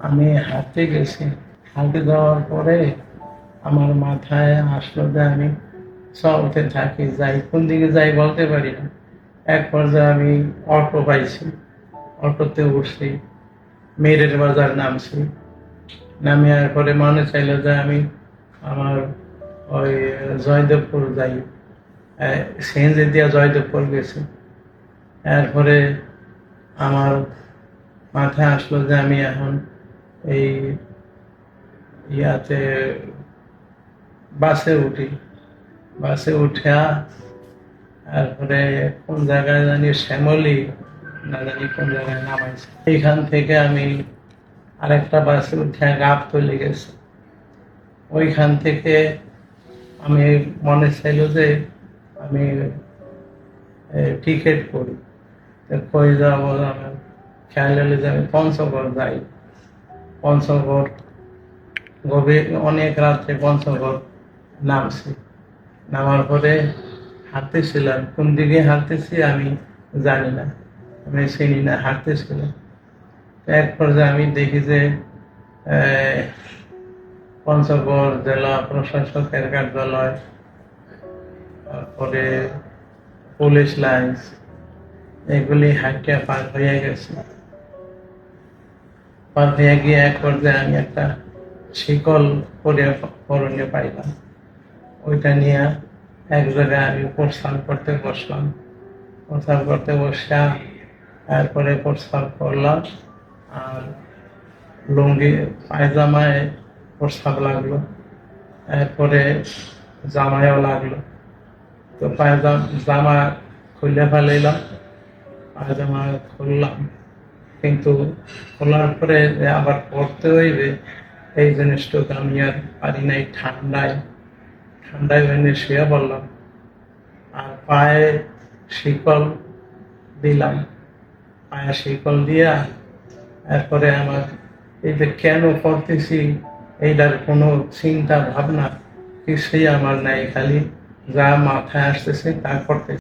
আমি হাঁটতে গেছি। হাঁটতে যাওয়ার পরে আমার মাথায় আসলো যে আমি চলতে থাকি, যাই, কোন দিকে যাই বলতে পারি না। এক পর্যায়ে আমি অটো পাইছি। অটোতে উঠছি মেরের বাজার নামছি। নামে আর পরে মনে চাইলো যে আমি আমার ওই জয়দেবপুর যাই। সিএনজি দিয়া জয়দেবপুর গেছি। এরপরে আমার মাথায় আসলো যে আমি এখন এই ইয়াতে বাসে উঠি। বাসে উঠা তারপরে কোন জায়গায় জানি শ্যামলি, না জানি কোন জায়গায় নামাইছে। এইখান থেকে আমি আরেকটা বাসে উঠে গাপ তুলে গেছে। ওইখান থেকে আমি মনে চাইলো যে আমি টিকিট করি। কই যাব? খেয়াল হলে যে আমি পঞ্চগড় যাই। পঞ্চগড়, গভীর অনেক রাত্রে পঞ্চগড় নামছি। নামার পরে হাঁটতেছিলাম। কোন দিকে হাঁটতেছি আমি জানি না। আমি চিনি না, হাঁটতেছিলাম। তো এক পর্যায়ে আমি দেখি যে পঞ্চগড় জেলা প্রশাসকের কার্যালয়, তারপরে পুলিশ লাইন্স, এগুলি হাঁটিয়া পার হয়ে গেছে। পার হয়ে গিয়ে এক পর্যায়ে আমি একটা শিকল করে করণীয় পাইলাম। ওইটা নিয়ে এক জায়গায় আমি প্রস্থান করতে বসলাম। প্রস্থান করতে বসা, তারপরে প্রস্থান করলাম আর লুঙ্গি, পায়জামায় প্রস্তাব লাগল। এরপরে জামায়ও লাগল। তো পায়জাম, জামা খুলে ফেলাইলাম, পায়জামা খুললাম। কিন্তু খোলার পরে আবার পড়তে হইবে, এই জিনিসটুকু আমি আর পারি নাই ঠান্ডায়। ঠান্ডায় ভেঙে শুয়ে পড়লাম। আর পায়ে শিকল দিলাম। পায়ে শিকল দিয়া এরপরে আমার এই যে কেন পড়তেছি, এইটার কোনো চিন্তা ভাবনা কিছুই আমার নাই, খালি যা মাথায় আসতেছে তা করতেছি